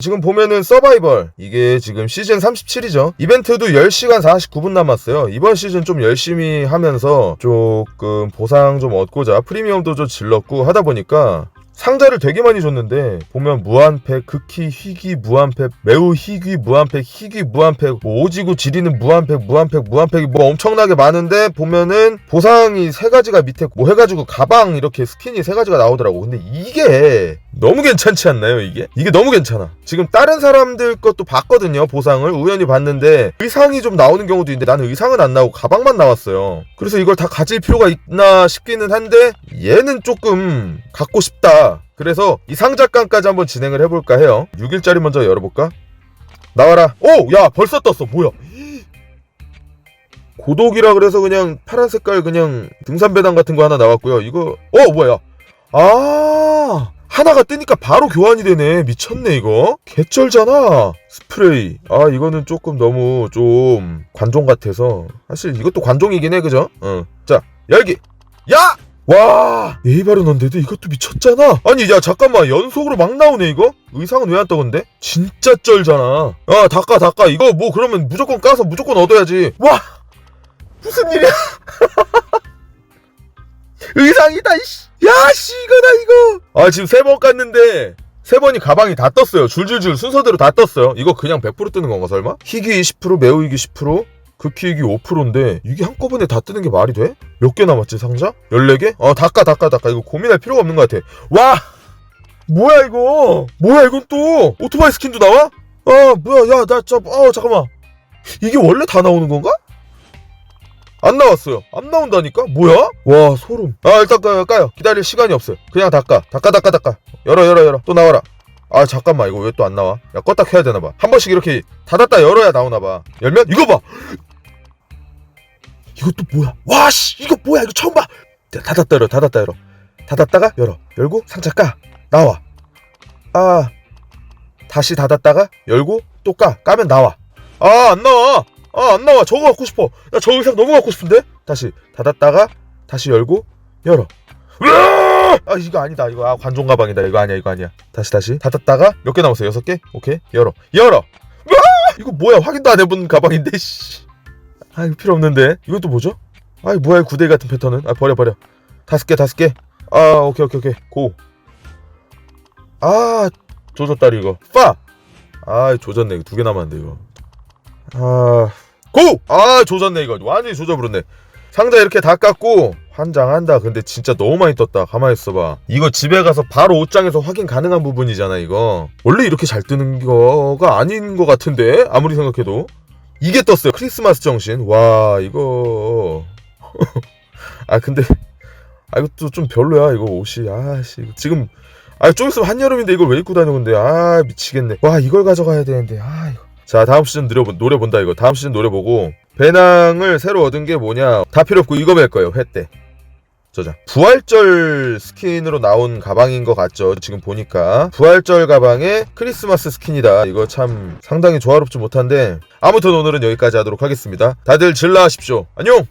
지금 보면은 서바이벌. 이게 지금 시즌 37이죠. 이벤트도 10시간 49분 남았어요. 이번 시즌 좀 열심히 하면서 조금 보상 좀 얻고자 프리미엄도 좀 질렀고 하다 보니까 상자를 되게 많이 줬는데 보면 무한팩, 극히 희귀 무한팩, 매우 희귀 무한팩, 희귀 무한팩, 뭐 오지구 지리는 무한팩, 무한팩, 무한팩이 뭐 엄청나게 많은데 보면은 보상이 세 가지가 밑에 뭐 해가지고 가방 이렇게 스킨이 세 가지가 나오더라고. 근데 이게 너무 괜찮지 않나요? 이게 이게 너무 괜찮아. 지금 다른 사람들 것도 봤거든요. 보상을 우연히 봤는데 의상이 좀 나오는 경우도 있는데 나는 의상은 안 나오고 가방만 나왔어요. 그래서 이걸 다 가질 필요가 있나 싶기는 한데 얘는 조금 갖고 싶다. 그래서 이 상자깡까지 한번 진행을 해볼까 해요. 6일짜리 먼저 열어볼까? 나와라. 오! 야 벌써 떴어. 뭐야? 고독이라 그래서 그냥 파란 색깔 그냥 등산배당 같은 거 하나 나왔고요. 이거 어 뭐야? 아 하나가 뜨니까 바로 교환이 되네. 미쳤네 이거. 개쩔잖아. 스프레이. 아 이거는 조금 너무 좀 관종 같아서 사실 이것도 관종이긴 해 그죠? 어. 자 열기. 야! 와 네이바르넌데도 이것도 미쳤잖아 아니 야 잠깐만 연속으로 막 나오네 이거 의상은 왜 안 떠건데 진짜 쩔잖아 아 닦아 닦아 이거 뭐 그러면 무조건 까서 무조건 얻어야지 와 무슨 일이야 의상이다 이씨 야씨 이거다 이거 아 지금 세 번 깠는데 세 번이 가방이 다 떴어요 줄줄줄 순서대로 다 떴어요 이거 그냥 100% 뜨는 건가 설마 희귀 20% 매우 희귀 10% 극희익이 5%인데 이게 한꺼번에 다 뜨는 게 말이 돼? 몇 개 남았지 상자? 14개? 어 닦아 닦아 닦아 이거 고민할 필요가 없는 것 같아 와 뭐야 이거 뭐야 이건 또 오토바이 스킨도 나와? 아 뭐야 야 나저어 잠깐만 이게 원래 다 나오는 건가? 안 나왔어요 안 나온다니까 뭐야? 와 소름 아 일단 까요, 까요 기다릴 시간이 없어요 그냥 닦아 닦아 닦아 닦아 열어 열어 열어 또 나와라 아 잠깐만 이거 왜 또 안 나와 야 껐다 켜야 되나 봐 한 번씩 이렇게 닫았다 열어야 나오나 봐 열면 이거 봐 이것도 뭐야? 와, 씨, 이거 뭐야? 이거 처음 봐. 자, 닫았다 열어, 닫았다 열어. 닫았다가 열어. 열고 상자 까. 나와. 아, 다시 닫았다가 열고 또 까. 까면 나와. 아, 안 나와. 아, 안 나와. 저거 갖고 싶어. 야, 저 의상 너무 갖고 싶은데? 다시 닫았다가 다시 열고 열어. 으아! 아, 이거 아니다. 이거 아, 관종 가방이다. 이거 아니야. 이거 아니야. 다시 다시 닫았다가 몇 개 남았어? 여섯 개? 오케이. 열어. 열어. 으아! 이거 뭐야? 확인도 안 해본 가방인데. 씨. 아 이거 필요 없는데 또 뭐죠? 아 이거 뭐야 이 구데기 같은 패턴은 아 버려 버려 다섯 개 다섯 개 아 오케이 오케이 오케이 고 아 조졌다리 이거 파아 조졌네 이거 두개 남았는데 이거 아 고 아 조졌네 이거 완전히 조져버렸네 상자 이렇게 다 깎고 환장한다 근데 진짜 너무 많이 떴다 가만히 있어봐 이거 집에 가서 바로 옷장에서 확인 가능한 부분이잖아 이거 원래 이렇게 잘 뜨는 거가 아닌 것 같은데 아무리 생각해도 이게 떴어요. 크리스마스 정신. 와, 이거. 아, 근데. 아, 이것도 좀 별로야, 이거 옷이. 아, 씨. 이거 지금. 아, 좀 있으면 한여름인데 이걸 왜 입고 다니는데. 아, 미치겠네. 와, 이걸 가져가야 되는데. 아, 이거. 자, 다음 시즌 노려, 노래 본다, 이거. 다음 시즌 노래 보고. 배낭을 새로 얻은 게 뭐냐. 다 필요 없고 이거 멜 거예요, 회 때. 저자. 부활절 스킨으로 나온 가방인 것 같죠. 지금 보니까. 부활절 가방에 크리스마스 스킨이다. 이거 참 상당히 조화롭지 못한데. 아무튼 오늘은 여기까지 하도록 하겠습니다. 다들 질러 하십시오. 안녕!